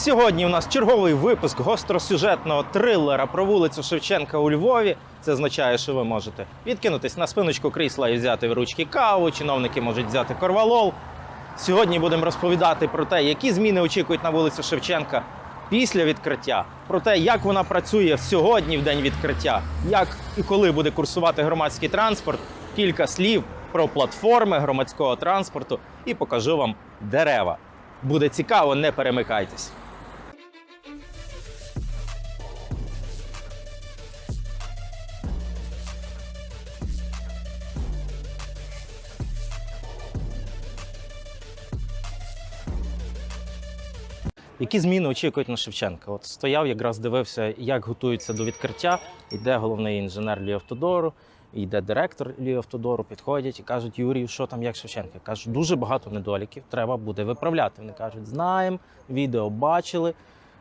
Сьогодні у нас черговий випуск гостросюжетного трилера про вулицю Шевченка у Львові. Це означає, що ви можете відкинутись на спиночку крісла і взяти в ручки каву. Чиновники можуть взяти корвалол. Сьогодні будемо розповідати про те, які зміни очікують на вулицю Шевченка після відкриття, про те, як вона працює сьогодні в день відкриття, як і коли буде курсувати громадський транспорт. Кілька слів про платформи громадського транспорту і покажу вам дерева. Буде цікаво, не перемикайтесь. Які зміни очікують на Шевченка? От стояв, якраз дивився, як готуються до відкриття. Йде головний інженер Ліавтодору, йде директор Ліавтодору, підходять і кажуть, Юрій, що там, як Шевченка? Кажуть, дуже багато недоліків, треба буде виправляти. Вони кажуть, знаємо, відео бачили.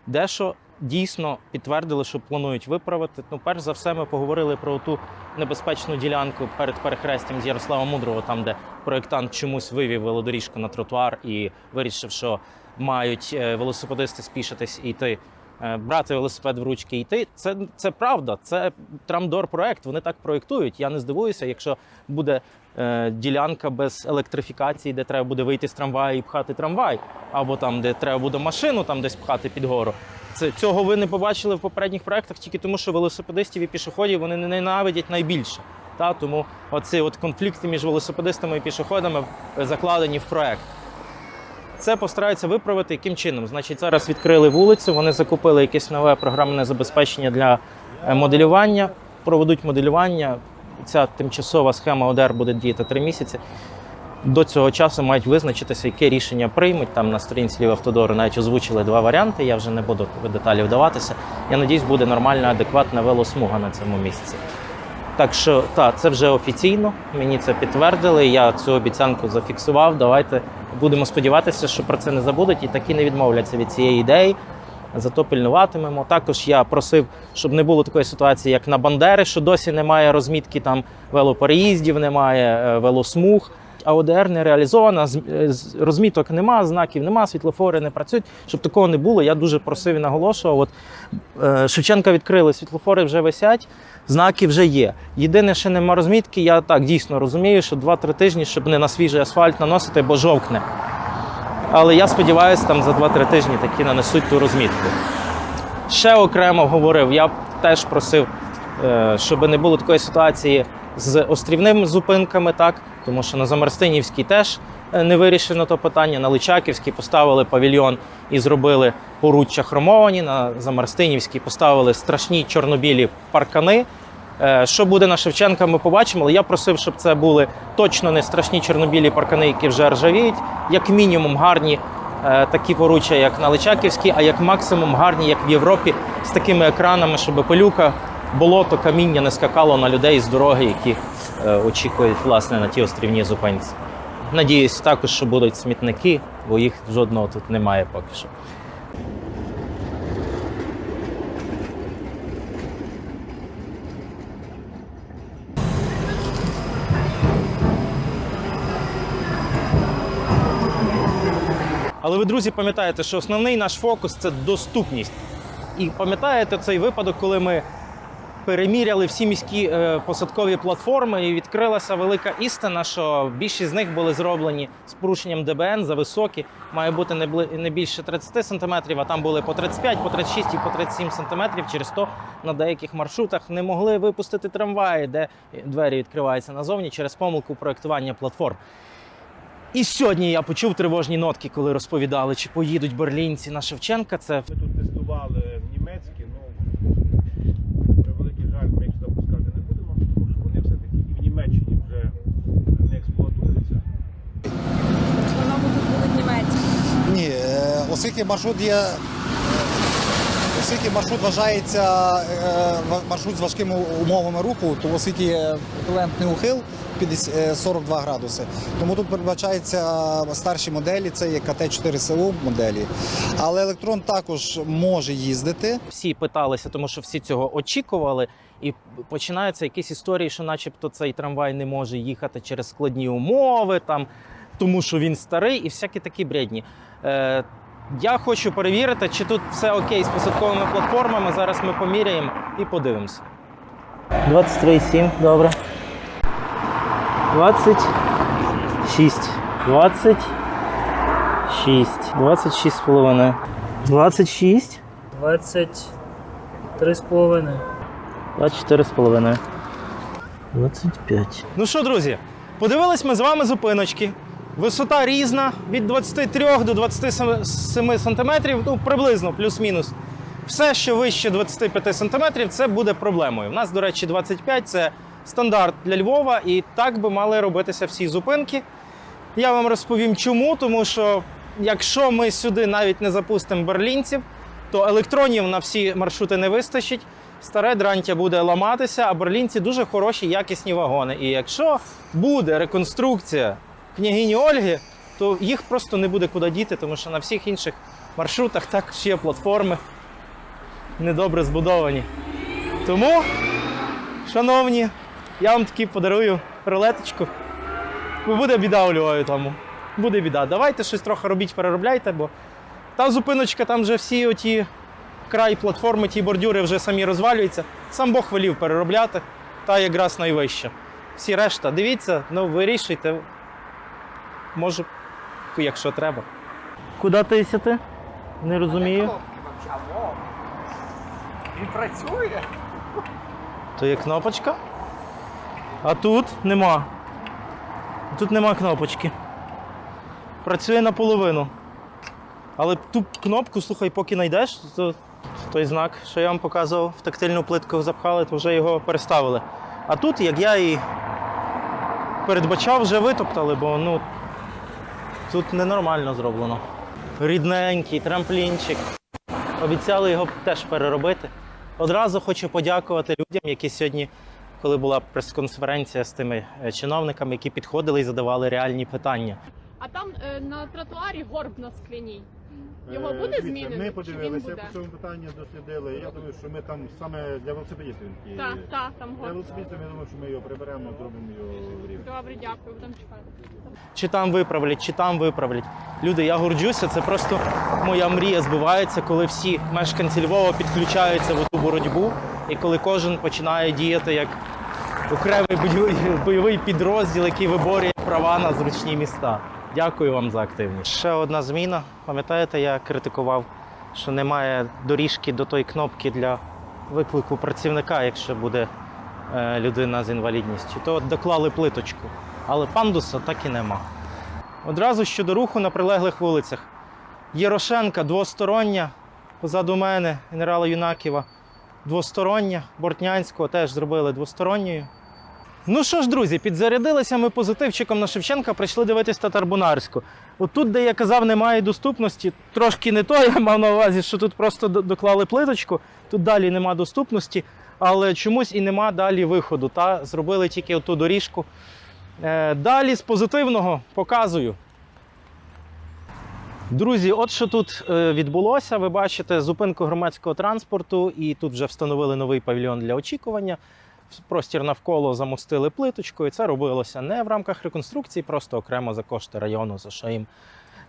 Дещо дійсно підтвердили, що планують виправити. Ну, перш за все, ми поговорили про ту небезпечну ділянку перед перехрестям з Ярослава Мудрого, там, де проєктант чомусь вивів велодоріжку на тротуар і вирішив, що мають е, велосипедисти спішитись і йти. е, Брати велосипед в ручки і йти, це, це правда. Це трамдор проект. Вони так проєктують. Я не здивуюся, якщо буде ділянка без електрифікації, де треба буде вийти з трамвая і пхати трамвай, або там, де треба буде машину там десь пхати під гору. Це цього ви не побачили в попередніх проектах тільки тому, що велосипедистів і пішоходів вони не ненавидять найбільше. Та тому оці от конфлікти між велосипедистами і пішоходами е, закладені в проект. Це постараються виправити яким чином. Значить, зараз відкрили вулицю, вони закупили якесь нове програмне забезпечення для е, моделювання, проведуть моделювання. Ця тимчасова схема ОДР буде діяти три місяці. До цього часу мають визначитися, яке рішення приймуть. Там на сторінці Лівавтодору навіть озвучили два варіанти. Я вже не буду в деталі вдаватися. Я надіюсь, буде нормальна, адекватна велосмуга на цьому місці. Так що так, це вже офіційно. Мені це підтвердили. Я цю обіцянку зафіксував. Давайте будемо сподіватися, що про це не забудуть і таки не відмовляться від цієї ідеї. Зато пильнуватимемо. Також я просив, щоб не було такої ситуації, як на Бандери, що досі немає розмітки там велопереїздів, немає е, велосмуг. А ОДР не реалізована, е, розміток нема, знаків нема, світлофори не працюють. Щоб такого не було, я дуже просив і наголошував. От е, Шевченка відкрили, світлофори вже висять, знаки вже є. Єдине, що нема розмітки, я так дійсно розумію, що 2-3 тижні, щоб не на свіжий асфальт наносити, бо жовкне. Але я сподіваюся, там за 2-3 тижні таки нанесуть ту розмітку. Ще окремо говорив, я теж просив, е, щоб не було такої ситуації з острівними зупинками, так тому що на Замарстинівській теж е, не вирішено то питання. На Личаківській поставили павільйон і зробили поруччя хромовані. На Замарстинівській поставили страшні чорнобілі паркани. Е, Що буде на Шевченка, ми побачимо. Але я просив, щоб це були точно не страшні чорнобілі паркани, які вже ржавіють, як мінімум гарні е, такі поруччя, як на Личаківській, а як максимум гарні, як в Європі, з такими екранами, щоб пилюка, болото, каміння не скакало на людей з дороги, які е, очікують власне на ті острівні зупинці. Надіюсь, також, що будуть смітники, бо їх жодного тут немає поки що. Але ви, друзі, пам'ятаєте, що основний наш фокус це доступність. І пам'ятаєте цей випадок, коли ми переміряли всі міські е, посадкові платформи, і відкрилася велика істина, що більшість з них були зроблені з порушенням ДБН за високі, має бути не, більше 30 см, а там були по 35, по 36 і по 37 см. Через то на деяких маршрутах не могли випустити трамваї, де двері відкриваються назовні через помилку проєктування платформ. І сьогодні я почув тривожні нотки, коли розповідали, чи поїдуть берлінці на Шевченка. Це Ми тут тестували німецькі, ну на превеликий жаль, ми їх сюди пускати не будемо, тому що вони все-таки і в Німеччині вже не експлуатуються. В основному тут будуть німецькі. Ні, е, оскільки маршрут є. Е, Оскільки маршрут вважається е, маршрут з важкими умовами руху, то оскільки є еквівалентний ухил 50, е, 42 градуси, тому тут передбачаються старші моделі, це є КТ-4 СУ моделі. Але електрон також може їздити. всі питалися, тому що всі цього очікували. І починаються якісь історії, що, начебто, цей трамвай не може їхати через складні умови, там, тому що він старий, і всякі такі бредні. Я хочу перевірити, чи тут все окей з посадковими платформами. Зараз ми поміряємо і подивимося. 23,7, добре. 26. 26. 26 з половиною. 26. 23 з половиною. 24 з половиною. 25. Ну що, друзі, подивились ми з вами зупиночки. Висота різна від 23 до 27 сантиметрів, ну приблизно плюс-мінус. Все, що вище 25 сантиметрів, це буде проблемою. У нас, до речі, 25 це стандарт для Львова, і так би мали робитися всі зупинки. Я вам розповім чому, тому що якщо ми сюди навіть не запустимо берлінців, то електронів на всі маршрути не вистачить. Старе дрантя буде ламатися, а берлінці дуже хороші, якісні вагони. І якщо буде реконструкція княгині Ольги, то їх просто не буде куди діти, тому що на всіх інших маршрутах також є платформи недобре збудовані. Тому, шановні, я вам таки подарую рулеточку. Буде біда у Львові тому. Буде біда. Давайте щось трохи робіть, переробляйте, бо та зупиночка, там вже всі оті край платформи, ті бордюри вже самі розвалюються. Сам Бог велів переробляти, та якраз найвища. Всі решта, дивіться, ну вирішуйте. Може, якщо треба. Куди тисяти? Не розумію. Він працює. То є кнопочка. А тут нема. Тут нема кнопочки. Працює наполовину. Але ту кнопку, слухай, поки знайдеш, то той знак, що я вам показував, в тактильну плитку запхали, то вже його переставили. А тут, як я і передбачав, вже витоптали, бо ну, тут ненормально зроблено. Рідненький трамплінчик. Обіцяли його теж переробити. Одразу хочу подякувати людям, які сьогодні, коли була прес-конференція з тими е, чиновниками, які підходили і задавали реальні питання. А там е, на тротуарі горб на скляній. Його Е, буде змінено? Ми подивилися по цьому питанню, дослідили. Я думаю, що ми там саме для велосипедистів. він. Так, так, там Для велосипедистів, я думаю, що ми його приберемо, зробимо його в рівень. Добре, дякую, будемо чекати. Чи там виправлять, чи там виправлять. Люди, я горджуся, це просто моя мрія збувається, коли всі мешканці Львова підключаються в ту боротьбу, і коли кожен починає діяти як окремий бойовий, бойовий підрозділ, який виборює права на зручні міста. Дякую вам за активність. Ще одна зміна. Пам'ятаєте, я критикував, що немає доріжки до тої кнопки для виклику працівника, якщо буде е, людина з інвалідністю. То доклали плиточку, але пандуса так і нема. Одразу щодо руху на прилеглих вулицях. Єрошенка двостороння, позаду мене, генерала Юнаківа, двостороння, Бортнянського теж зробили двосторонньою. Ну що ж, друзі, підзарядилися ми позитивчиком на Шевченка, прийшли дивитись Татарбунарську. Отут, де я казав, немає доступності, трошки не то, я мав на увазі, що тут просто доклали плиточку, тут далі нема доступності, але чомусь і нема далі виходу. Та зробили тільки оту доріжку. Е, Далі з позитивного показую. Друзі, от що тут е, відбулося. Ви бачите зупинку громадського транспорту, і тут вже встановили новий павільйон для очікування. Простір навколо замостили плиточкою. Це робилося не в рамках реконструкції, просто окремо за кошти району, за що їм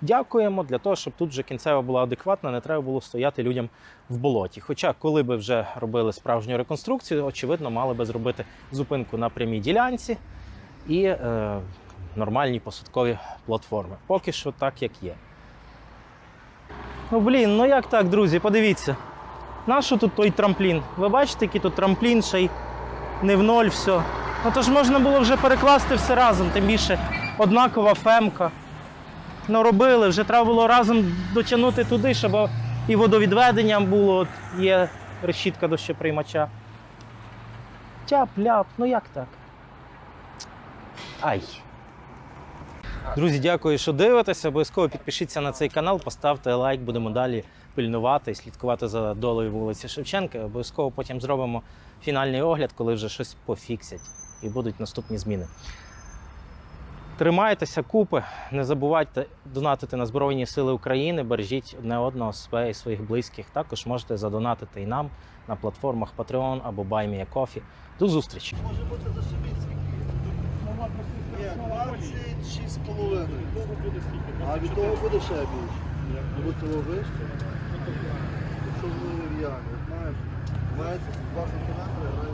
дякуємо, для того, щоб тут вже кінцева була адекватна, не треба було стояти людям в болоті. Хоча, коли би вже робили справжню реконструкцію, очевидно, мали би зробити зупинку на прямій ділянці і е, нормальні посадкові платформи. Поки що так, як є. Ну блін, ну як так, друзі, подивіться. Нащо тут той трамплін? Ви бачите, який тут трамплін ще й не в ноль все. Ну то ж можна було вже перекласти все разом, тим більше однакова фемка. Ну робили, вже треба було разом дотягнути туди, щоб і водовідведенням було, от є решітка дощоприймача. Тяп-ляп, ну як так? Ай. Друзі, дякую, що дивитеся. Обов'язково підпишіться на цей канал, поставте лайк, будемо далі пильнувати, слідкувати за долею вулиці Шевченка. Обов'язково потім зробимо фінальний огляд, коли вже щось пофіксять і будуть наступні зміни. Тримайтеся, купи, не забувайте донатити на Збройні Сили України, бережіть одне одного себе і своїх близьких. Також можете задонатити і нам на платформах Patreon або BuyMeACoffee. До зустрічі! Може бути зашибіться. 26,5. А від того буде ще більше. Буде того вище. Якщо в Львів'яні, знаєш, 22 сантиметри,